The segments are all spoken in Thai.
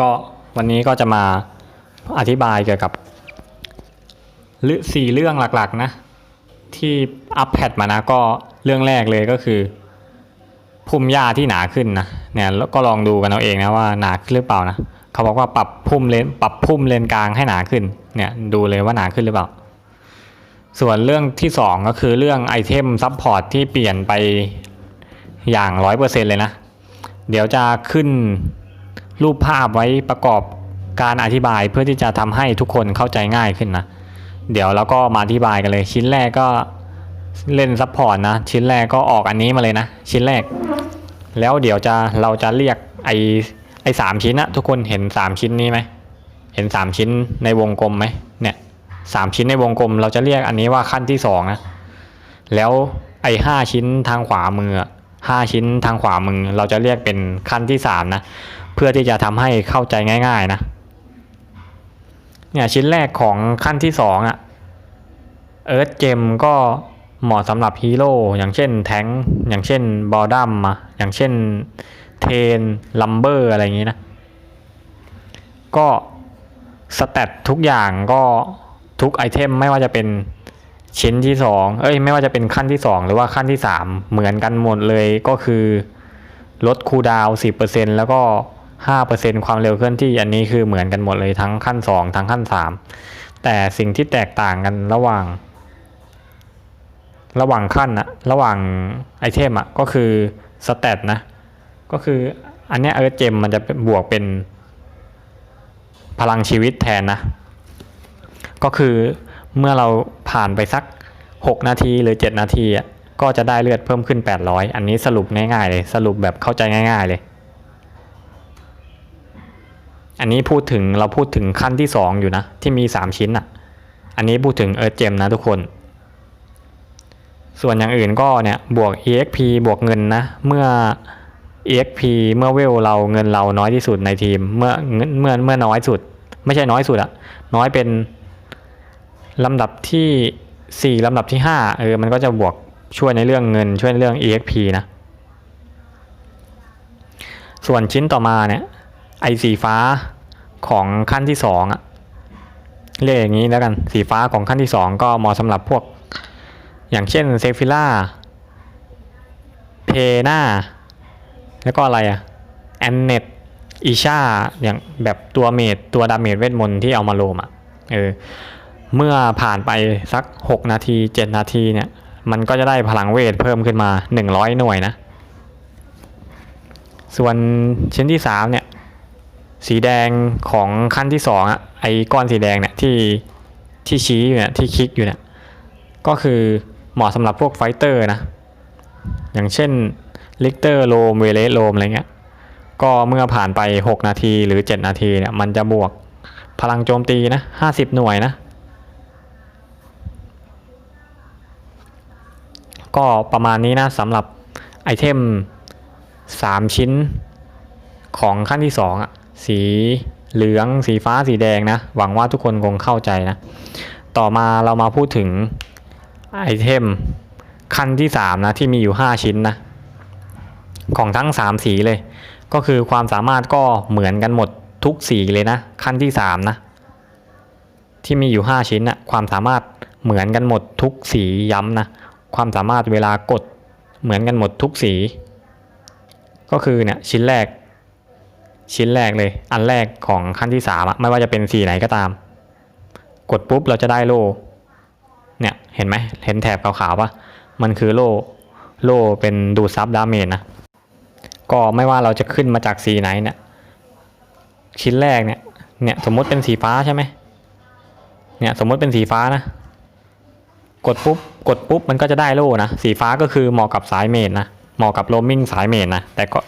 ก็วันนี้ก็จะมาอธิบายเกี่ยวกับเลืองสี่เรื่องหลักๆนะ ที่อัปแพดมานะก็เรื่องแรกเลยก็คือพุ่มหญ้าที่หนาขึ้นนะเนี่ยก็ลองดูกันเอาเองนะว่าหนาขึ้นหรือเปล่านะเขาบอกว่าปรับพุ่มเลนปรับพุ่มเลนกลางให้หนาขึ้นเนี่ยดูเลยว่าหนาขึ้นหรือเปล่า ส่วนเรื่องที่สองก็คือเรื่องไอเทมซับพอร์ตที่เปลี่ยนไปอย่างร้อยเปอร์เซ็นเลยนะ เดี๋ยวจะขึ้น รูปภาพไว้ประกอบการอธิบายเพื่อที่จะทำให้ทุกคนเข้าใจง่ายขึ้นนะ เดี๋ยวเราก็มาอธิบายกันเลย ชิ้นแรกก็เล่นซับพอร์ตนะ ชิ้นแรกก็ออกอันนี้มาเลยนะ ชิ้นแรก แล้วเดี๋ยวจะเราจะเรียกไอไอสามชิ้นนะทุกคนเห็นสามชิ้นนี้ไหมเห็นสามชิ้นในวงกลมไหมเนี่ยสามชิ้นในวงกลม เราจะเรียกอันนี้ว่าขั้นที่สองนะแล้วไอห้าชิ้นทางขวามือห้าชิ้นทางขวามือ เราจะเรียกเป็นขั้นที่สามนะ เพื่อที่จะทำให้เข้าใจง่าย ๆนะเนี่ยชิ้นแรกของขั้นที่สองอะเอิร์ธเจมก็เหมาะสำหรับฮีโร่อย่างเช่นแทงอย่างเช่นบอดัมอย่างเช่นเทนลัมเบอร์อะไรอย่างนี้นะ ก็สแตททุกอย่างก็ทุกไอเทมไม่ว่าจะเป็นชิ้นที่สองเอ้ยไม่ว่าจะเป็นขั้นที่สองหรือว่าขั้นที่สามเหมือนกันหมดเลยก็คือลดคูดาวน์10%แล้วก็ 5%ความเร็วเคลื่อนที่อันนี้คือเหมือนกันหมดเลยทั้งขั้น 2 ทั้งขั้น 3 แต่สิ่งที่แตกต่างกันระหว่าง ระหว่างขั้นอะระหว่างไอเทมอะก็คือสเตตนะก็คืออันนี้เอิร์ธเจมมันจะเป็นบวกเป็นพลังชีวิตแทนนะ ก็คือเมื่อเราผ่านไปสัก 6 นาทีหรือ 7 นาทีอะก็จะได้เลือดเพิ่มขึ้น 800 อันนี้สรุปง่ายๆเลย สรุปแบบเข้าใจง่ายๆเลย อันนี้พูดถึงเราพูดถึงขั้นที่ 2 อยู่นะ ที่มี 3 ชิ้นอะ อันนี้พูดถึงเอิร์ธเจมนะทุกคน ส่วนอย่างอื่นก็เนี่ยบวก exp บวกเงินนะ เมื่อ exp เมื่อเวลเราเงินเราน้อยที่สุดในทีม เมื่อเงินเมื่อเมื่อน้อยสุด ไม่ใช่น้อยสุดอะน้อยเป็นลำดับที่ 4 ลำดับที่ 5 เออ มันก็จะบวกช่วยในเรื่องเงินช่วยในเรื่อง exp นะ ส่วนชิ้นต่อมาเนี่ย ไอสีฟ้าของขั้นที่2องอะเรียกอย่างนี้แล้วกันสีฟ้าของขั้นที่2ก็เหมาะสำหรับพวก อย่างเช่นเซฟิล่าเพนาแล้วก็อะไรอะแอนเนตอีชาอย่างแบบตัวเมดตัวดาเมจเวทมนต์ที่เอามาโลมอะเออเมื่อผ่านไปสัก 6 นาที 7 นาทีเนี่ย มันก็จะได้พลังเวทเพิ่มขึ้นมา 100 หน่วยนะ ส่วนชิ้นที่ 3 เนี่ย สีแดงของขั้นที่2อะไอ้ก้อนสีแดงเนี่ยที่ที่ชี้อยู่เนี่ยที่คลิกอยู่เนี่ยก็คือเหมาะสำหรับพวกไฟเตอร์นะ อย่างเช่นลิกเตอร์โลมเวเลสโลมอะไรเงี้ยก็เมื่อผ่านไป 6 นาทีหรือ 7 นาทีเนี่ยมันจะบวกพลังโจมตีนะ 50 หน่วยนะ ก็ประมาณนี้นะสำหรับไอเทม 3 ชิ้นของขั้นที่2อะ สีเหลือง สีฟ้าสีแดงนะ หวังว่าทุกคนคงเข้าใจนะ ต่อมาเรามาพูดถึงไอเทมขั้นที่3นะที่มีอยู่ 5 ชิ้นนะ ของทั้ง 3 สีเลย ก็คือความสามารถก็เหมือนกันหมดทุกสีเลยนะขั้นที่3นะที่มีอยู่ 5 ชิ้นนะความสามารถเหมือนกันหมดทุกสีย้ำนะความสามารถเวลากดเหมือนกันหมดทุกสี ก็คือเนี่ยชิ้นแรก ชิ้นแรกเลย อันแรกของขั้นที่3อะไม่ว่าจะเป็นสีไหนก็ตาม กดปุ๊บเราจะได้โล่เนี่ยเห็นไหมเห็นแถบขาวๆปะมันคือโล่โล่เป็นดูดซับดาเมจนะก็ไม่ว่าเราจะขึ้นมาจากสีไหนเนี่ยชิ้นแรกเนี่ยเนี่ยสมมติเป็นสีฟ้าใช่ไหมเนี่ยสมมติเป็นสีฟ้านะ กดปุ๊บกดปุ๊บมันก็จะได้โล่นะสีฟ้าก็คือเหมาะกับสายเมดนะเหมาะกับโรมมิ่งสายเมดนะแต่ก็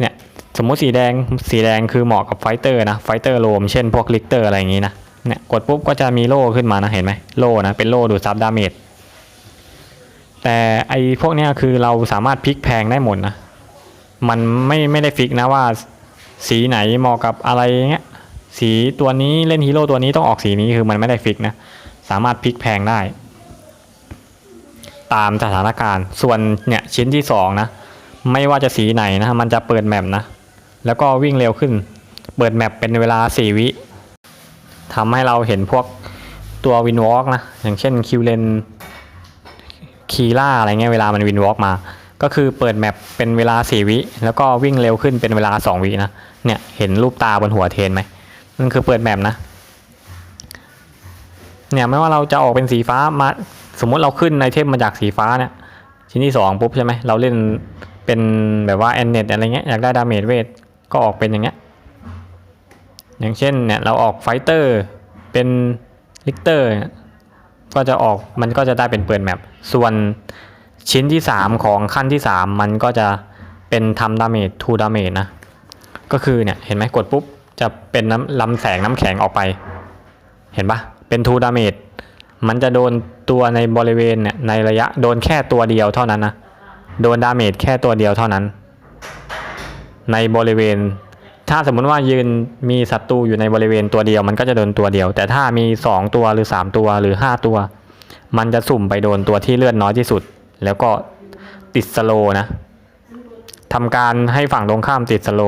เนี่ย สมมติสีแดงสีแดงคือเหมาะกับไฟเตอร์นะไฟเตอร์โรมเช่นพวกลิกเตอร์อะไรอย่างงี้นะเนี่ยกดปุ๊บก็จะมีโล่ขึ้นมานะเห็นไหมโล่นะเป็นโล่ดูดซับดาเมจแต่ไอพวกเนี้ยคือเราสามารถพลิกแพงได้หมดนะมันไม่ไม่ได้ฟิกนะว่า สีไหนเหมาะกับอะไรเงี้ยสีตัวนี้เล่นฮีโร่ตัวนี้ต้องออกสีนี้คือมันไม่ได้ฟิกนะสามารถพลิกแพงได้ ตามสถานการณ์ส่วนเนี่ยชิ้นที่สองนะไม่ว่าจะสีไหนนะมันจะเปิดแมปนะ แล้วก็วิ่งเร็วขึ้น เปิดแมปเป็นเวลา 4 วิทำให้เราเห็นพวกตัววินวอล์กนะ อย่างเช่นคิวเลนคีล่าอะไรเงี้ยเวลามันวินวอล์กมา ก็คือเปิดแมปเป็นเวลา 4 วิ แล้วก็วิ่งเร็วขึ้นเป็นเวลา 2 วินะ เนี่ยเห็นรูปตาบนหัวเทนไหมนั่นคือเปิดแมปนะ เนี่ยไม่ว่าเราจะออกเป็นสีฟ้ามา สมมติเราขึ้นไอเทมมาจากสีฟ้าเนี่ยชิ้นที่สองปุ๊บใช่ไหมเราเล่นเป็นแบบว่าแอนเนตอะไรเงี้ยอยากได้ดาเมจเวท ก็ออกเป็นอย่างเงี้ยอย่างเช่นเนี่ยเราออกไฟเตอร์เป็นลิกเตอร์ก็จะออกมันก็จะได้เป็นเปิดแมปส่วนชิ้นที่ 3 ของขั้นที่ 3 มันก็จะเป็นทำดาเมจทูดาเมจนะ ก็คือเนี่ยเห็นไหมกดปุ๊บ จะเป็นน้ำลำแสงน้ำแข็งออกไป เห็นปะเป็นทูดาเมจมันจะโดนตัวในบริเวณเนี่ยในระยะโดนแค่ตัวเดียวเท่านั้นนะ โดนดาเมจแค่ตัวเดียวเท่านั้น ในบริเวณ ถ้าสมมุติว่ายืนมีศัตรูอยู่ในบริเวณตัวเดียวมันก็จะโดนตัวเดียว แต่ถ้ามี 2 ตัวหรือ 3 ตัวหรือ 5 ตัว มันจะสุ่มไปโดนตัวที่เลือดน้อยที่สุด แล้วก็ติดสโลนะทำการให้ฝั่งตรงข้ามติดสโล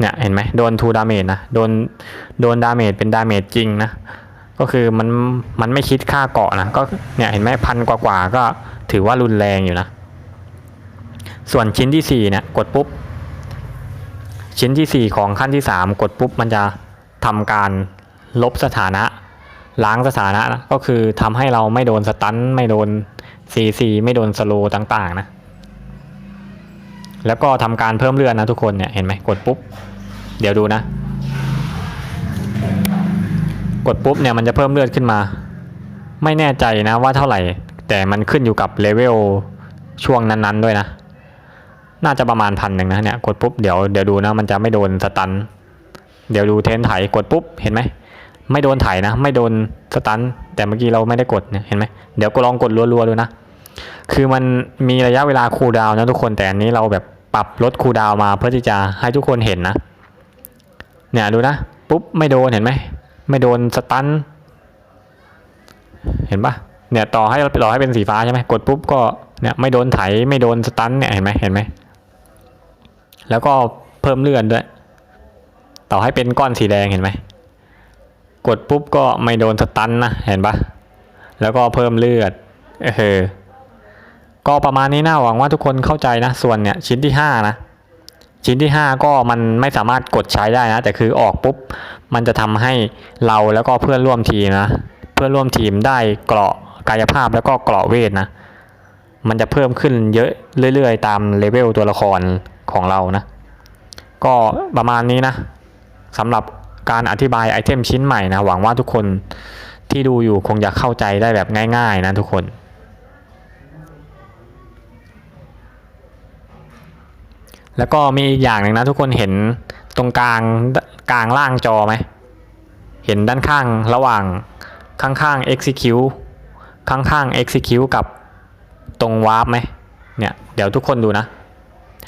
เนี่ยเห็นไหมโดนทูดาเมจนะโดนโดนดาเมจเป็นดาเมจจริงนะก็คือมันมันไม่คิดค่าเกาะนะก็เนี่ยเห็นไหมพันกว่ากว่าก็ถือว่ารุนแรงอยู่นะ ส่วนชิ้นที่4เนี่ยกดปุ๊บ ชิ้นที่ 4 ของขั้นที่ 3 กดปุ๊บมันจะทำการลบสถานะ ล้างสถานะก็คือทำให้เราไม่โดนสตันไม่โดนซีซีไม่โดนสโลต่างๆนะ แล้วก็ทำการเพิ่มเลือดนะทุกคนเนี่ยเห็นไหมกดปุ๊บ เดี๋ยวดูนะ กดปุ๊บเนี่ยมันจะเพิ่มเลือดขึ้นมา ไม่แน่ใจนะว่าเท่าไหร่ แต่มันขึ้นอยู่กับเลเวลช่วงนั้นๆด้วยนะ น่าจะประมาณพันหนึ่งนะเนี่ยกดปุ๊บเดี๋ยวเดี๋ยวดูนะมันจะไม่โดนสตัน เดี๋ยวดูเทนไถกดปุ๊บเห็นไหมไม่โดนไถนะ ไม่โดนสตัน แต่เมื่อกี้เราไม่ได้กดเนี่ยเห็นไหมเดี๋ยวก็ลองกดรัวๆดูนะ คือมันมีระยะเวลาคูลดาวน์นะทุกคนแต่อันนี้เราแบบปรับลดคูลดาวน์มาเพื่อที่จะให้ทุกคนเห็นนะเนี่ยดูนะปุ๊บไม่โดนเห็นไหมไม่โดนสตัน เห็นปะเนี่ยต่อให้ต่อให้เป็นสีฟ้าใช่ไหมกดปุ๊บก็เนี่ยไม่โดนไถไม่โดนสตันเนี่ยเห็นไหมเห็นไหม แล้วก็เพิ่มเลือดด้วย ต่อให้เป็นก้อนสีแดงเห็นไหม กดปุ๊บก็ไม่โดนสตันนะ เห็นปะแล้วก็เพิ่มเลือด เออ ก็ประมาณนี้นะหวังว่าทุกคนเข้าใจนะ ส่วนเนี่ยชิ้นที่ห้านะ ชิ้นที่ 5 ก็มันไม่สามารถกดใช้ได้นะ แต่คือออกปุ๊บ มันจะทำให้เราแล้วก็เพื่อนร่วมทีมนะ เพื่อนร่วมทีมได้เกราะกายภาพแล้วก็เกราะเวทนะ มันจะเพิ่มขึ้นเยอะเรื่อยๆ ตามเลเวลตัวละคร ของเรานะ ก็ประมาณนี้นะสำหรับการอธิบายไอเทมชิ้นใหม่นะ หวังว่าทุกคนที่ดูอยู่คงจะเข้าใจได้แบบง่ายๆนะทุกคน แล้วก็มีอีกอย่างหนึ่งนะทุกคนเห็นตรงกลางกลางล่างจอไหม เห็นด้านข้างระหว่างข้างๆ execute ข้างๆ execute กับตรง warp ไหมเนี่ย เดี๋ยวทุกคนดูนะ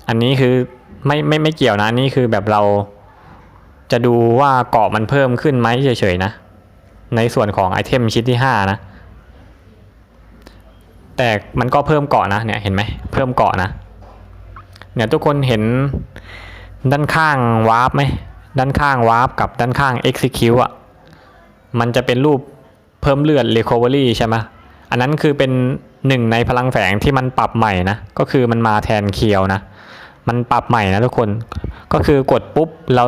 อันนี้คือไม่ไม่ไม่เกี่ยวนะนนี่คือแบบเราจะดูว่าเกาะมันเพิ่มขึ้นไหมเฉยๆนะ ในส่วนของไอเทมชิ้นที่ 5 นะ แต่มันก็เพิ่มเกาะนะเนี่ยเห็นไหมเพิ่มเกาะนะเนี่ยทุกคนเห็นด้านข้างวาร์ปไหมด้านข้างวาร์ปกับด้านข้าง execute อะมันจะเป็นรูปเพิ่มเลือด recovery ใช่ไหมอันนั้นคือเป็นหนึ่งในพลังแฝงที่มันปรับใหม่นะ ก็คือมันมาแทนเคียวนะ มันปรับใหม่นะทุกคน ก็คือกดปุ๊บเรา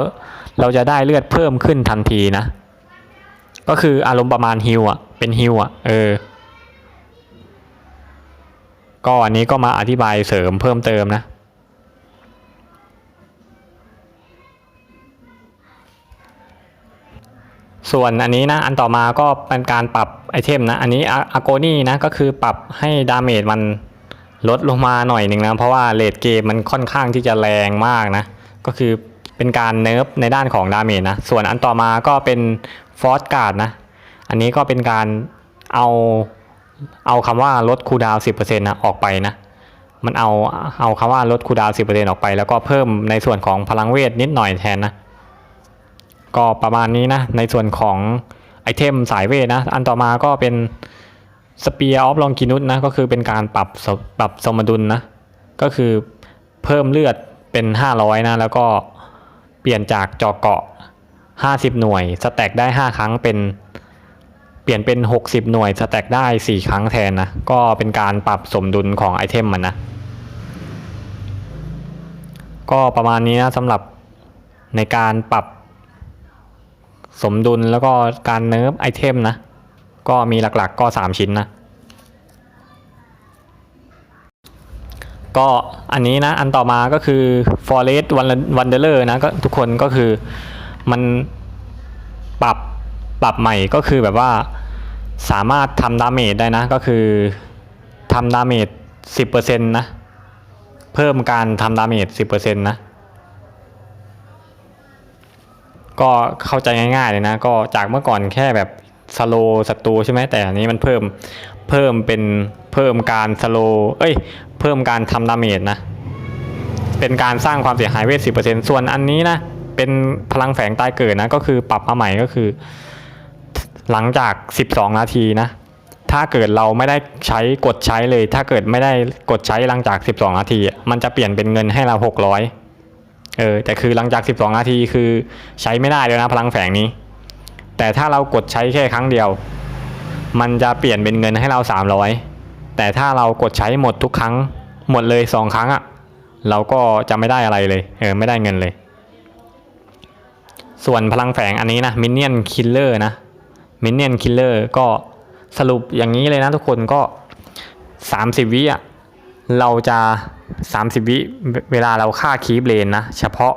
เราจะได้เลือดเพิ่มขึ้นทันทีนะ ก็คืออารมณ์ประมาณฮิวอะ เป็นฮิวอะ เออ ก็อันนี้ก็มาอธิบายเสริมเพิ่มเติมนะ ส่วนอันนี้นะ อันต่อมาก็เป็นการปรับไอเทมนะ อันนี้อาโกนี่นะ ก็คือปรับให้ดาเมจมัน ลดลงมาหน่อยหนึ่งนะ เพราะว่าเลดเกมมันค่อนข้างที่จะแรงมากนะ ก็คือเป็นการเนิร์ฟในด้านของดาเมจนะ ส่วนอันต่อมาก็เป็นฟอสการ์ดนะ อันนี้ก็เป็นการเอาเอาคำว่าลดคูดาวน์10%นะออกไปนะ มันเอาเอาคำว่าลดคูดาวน์10%ออกไป แล้วก็เพิ่มในส่วนของพลังเวทนิดหน่อยแทนนะ ก็ประมาณนี้นะ ในส่วนของไอเทมสายเวทนะ อันต่อมาก็เป็น สเปียร์ออฟลองกินุสนะก็คือเป็นการปรับปรับสมดุลนะ ก็คือเพิ่มเลือดเป็น 500 นะ แล้วก็เปลี่ยนจากจอเกาะ 50 หน่วย สแต็กได้ 5 ครั้งเป็น เปลี่ยนเป็น 60 หน่วย สแต็กได้ 4 ครั้งแทนนะ ก็เป็นการปรับสมดุลของไอเทมมันนะ ก็ประมาณนี้นะสำหรับในการปรับสมดุลแล้วก็การเนิร์ฟไอเทมนะ ก็มีหลักๆ ก็ 3 ชิ้นนะ ก็อันนี้นะ อันต่อมาก็คือ Forest Wanderer นะก็ทุกคนก็คือมันปรับปรับใหม่ก็คือแบบว่าสามารถทำดาเมจได้นะ ก็คือทำดาเมจ10%นะ เพิ่มการทำดาเมจ10%นะ ก็เข้าใจง่ายๆเลยนะ ก็จากเมื่อก่อนแค่แบบ สโลศัตรูใช่ไหมแต่อันนี้มันเพิ่มเพิ่มเป็นเพิ่มการสโลเอ้ย เพิ่มการทำดาเมจนะ เป็นการสร้างความเสียหายเวท10%ส่วนอันนี้นะ เป็นพลังแฝงตายเกิดนะ ก็คือปรับมาใหม่ก็คือ หลังจาก 12 นาทีนะ ถ้าเกิดเราไม่ได้ใช้กดใช้เลย ถ้าเกิดไม่ได้กดใช้หลังจาก 12 นาที มันจะเปลี่ยนเป็นเงินให้เรา 600เออแต่คือหลังจาก 12 นาทีคือใช้ไม่ได้เลยนะพลังแฝงนี้ แต่ถ้าเรากดใช้แค่ครั้งเดียว มันจะเปลี่ยนเป็นเงินให้เรา 300 แต่ถ้าเรากดใช้หมดทุกครั้ง หมดเลย 2 ครั้งอะ่ะเราก็จะไม่ได้อะไรเลยเออไม่ได้เงินเลย ส่วนพลังแฝงอันนี้นะมินเนี่ยนคิลเลอร์นะมินเนี่ยนคิลเลอร์ก็สรุปอย่างนี้เลยนะทุกคนก็ 30 วิอะเราจะ 30 วิเวลาเราฆ่าคีบเลนนะ เฉพาะ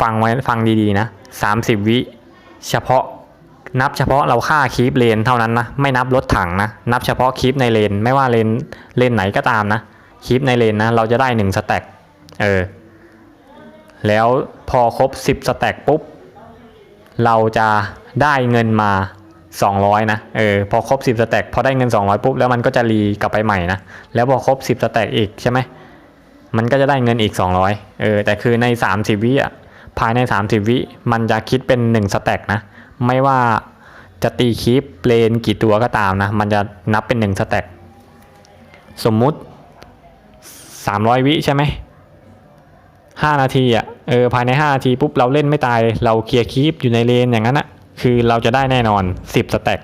ฟังไว้ฟังดีๆนะ 30 วิ เฉพาะนับเฉพาะเราฆ่าคีบเลนเท่านั้นนะไม่นับรถถังนะนับเฉพาะคีบในเลนไม่ว่าเลนเลนไหนก็ตามนะคีบในเลนนะเราจะได้1สแต็กเออแล้วพอครบ 10สแต็กปุ๊บเราจะได้เงินมา 200 นะเออพอครบ 10สแต็กพอได้เงิน 200 ปุ๊บแล้วมันก็จะรีกลับไปใหม่นะแล้วพอครบ 10สแต็กอีกใช่ไหมมันก็จะได้เงินอีก 200เออแต่คือใน 30 วิอะ ภายใน 30 วิ มันจะคิดเป็น 1 สแต็กนะ ไม่ว่าจะตีคีปเลนกี่ตัวก็ตามนะ มันจะนับเป็น 1 สแต็ก สมมุติ 300 วิใช่ไหม5นาทีอะ เออ ภายใน 5 นาทีปุ๊บเราเล่นไม่ตาย เราเคลียร์คีปอยู่ในเลนอย่างนั้นอะคือเราจะได้แน่นอน 10 สแต็ก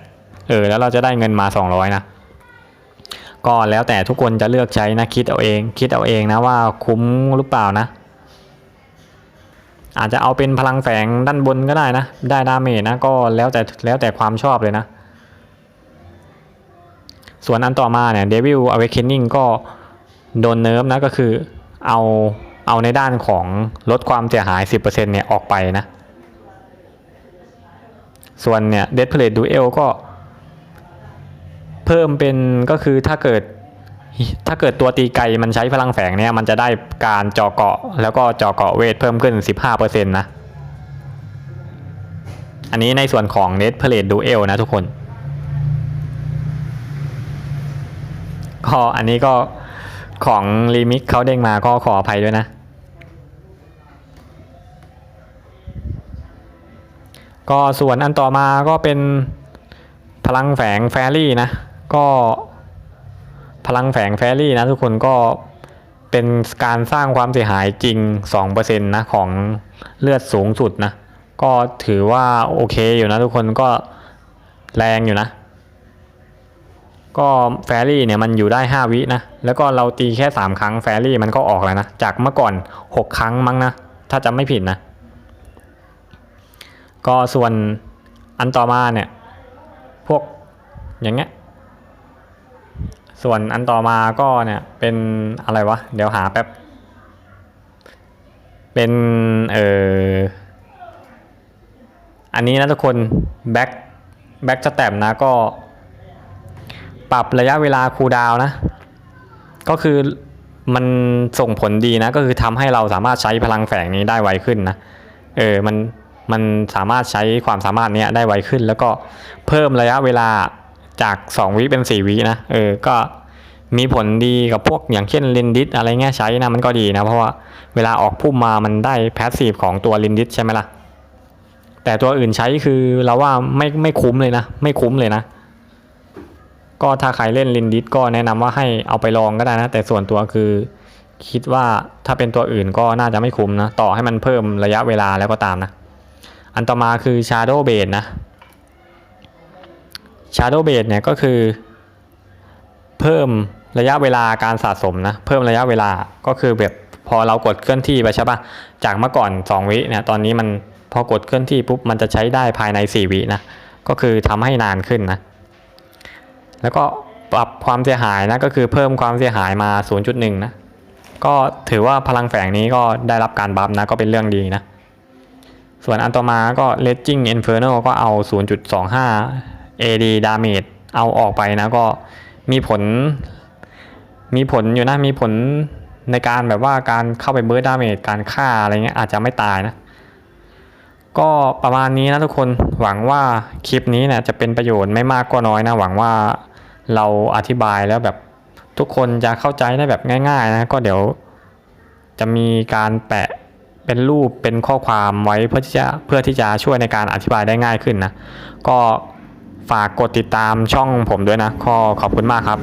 เออ แล้วเราจะได้เงินมา 200 นะก็แล้วแต่ทุกคนจะเลือกใช้นะคิดเอาเอง คิดเอาเองนะว่าคุ้มหรือเปล่านะ อาจจะเอาเป็นพลังแฝงด้านบนก็ได้นะ ได้ดาเมจนะก็แล้วแต่แล้วแต่ความชอบเลยนะ ส่วนอันต่อมาเนี่ย Devil Awakening ก็โดนเนิร์ฟนะก็คือเอาเอาในด้านของลดความเสียหาย 10%เนี่ยออกไปนะ ส่วนเนี่ย Death Parade Duel ก็ เพิ่มเป็นก็คือถ้าเกิด ถ้าเกิดตัวตีไกมันใช้พลังแฝงเนี่ยมันจะได้การเจาะเกาะ แล้วก็เจาะเกาะเวทเพิ่มขึ้น 15%นะ อันนี้ในส่วนของ Net Parade Duel นะทุกคนก็อันนี้ก็ของรีมิกเขาเด้งมาก็ขออภัยด้วยนะ ก็ส่วนอันต่อมาก็เป็นพลังแฝงแฟรี่นะ ก็ พลังแฝงแฟรี่นะทุกคนก็เป็นการสร้างความเสียหายจริง 2%นะของเลือดสูงสุดนะ ก็ถือว่าโอเคอยู่นะทุกคนก็แรงอยู่นะ ก็แฟรี่เนี่ยมันอยู่ได้ 5 วินะ แล้วก็เราตีแค่ 3 ครั้งแฟรี่มันก็ออกแล้วนะ จากเมื่อก่อน 6 ครั้งมั้งนะ ถ้าจำไม่ผิดนะ ก็ส่วนอันต่อมาเนี่ย พวกอย่างเงี้ย ส่วนอันต่อมาก็เนี่ยเป็นอะไรวะ เดี๋ยวหาแป๊บ เป็นเอออันนี้นะทุกคนแบ็คแบ็คสแตมนะก็ ปรับระยะเวลาคูลดาวน์นะ ก็คือมันส่งผลดีนะ ก็คือทำให้เราสามารถใช้พลังแฝงนี้ได้ไวขึ้นนะเออมันมันสามารถใช้ความสามารถเนี้ยได้ไวขึ้น แล้วก็เพิ่มระยะเวลา จาก2วิเป็น4วินะเออก็มีผลดีกับพวกอย่างเช่นลินดิสอะไรเงี้ยใช้นะมันก็ดีนะ เพราะว่าเวลาออกพุ่มมามันได้แพสซีฟของตัวลินดิสใช่ไหมล่ะ แต่ตัวอื่นใช้คือเราว่าไม่ไม่คุ้มเลยนะ ไม่คุ้มเลยนะ ก็ถ้าใครเล่นลินดิสก็แนะนำว่าให้เอาไปลองก็ได้นะ แต่ส่วนตัวคือคิดว่าถ้าเป็นตัวอื่นก็น่าจะไม่คุ้มนะ ต่อให้มันเพิ่มระยะเวลาแล้วก็ตามนะ อันต่อมาคือ Shadow b a s e นะ Shadow b a s e เนี่ยก็คือเพิ่มระยะเวลาการสะสมนะ เพิ่มระยะเวลาก็คือแบบพอเรากดเคลื่อนที่ไปใช่ปะจากเมื่อก่อน 2 วิเนี่ยตอนนี้มันพอกดเคลื่อนที่ปุ๊บมันจะใช้ได้ภายใน 4 วินะก็คือทำให้นานขึ้นนะ แล้วก็ปรับความเสียหายนะก็คือเพิ่มความเสียหายมา 0.1 นะ ก็ถือว่าพลังแฝงนี้ก็ได้รับการบัฟนะก็เป็นเรื่องดีนะ ส่วนอันต่อมาก็ Raging Inferno ก็เอา 0.25 AD damage เอาออกไปนะก็มีผล มีผลอยู่นะมีผลในการแบบว่าการเข้าไปเบิร์ดดาเมจการฆ่าอะไรเงี้ยอาจจะไม่ตายนะ ก็ประมาณนี้นะทุกคนหวังว่าคลิปนี้เนี่ยจะเป็นประโยชน์ไม่มากก็น้อยนะ หวังว่าเราอธิบายแล้วแบบทุกคนจะเข้าใจได้แบบง่าย ๆ นะก็เดี๋ยวจะมีการแปะเป็นรูปเป็นข้อความไว้เพื่อที่จะเพื่อที่จะช่วยในการอธิบายได้ง่ายขึ้นนะ ก็ ฝากกดติดตามช่องผมด้วยนะขอขอบคุณมากครับ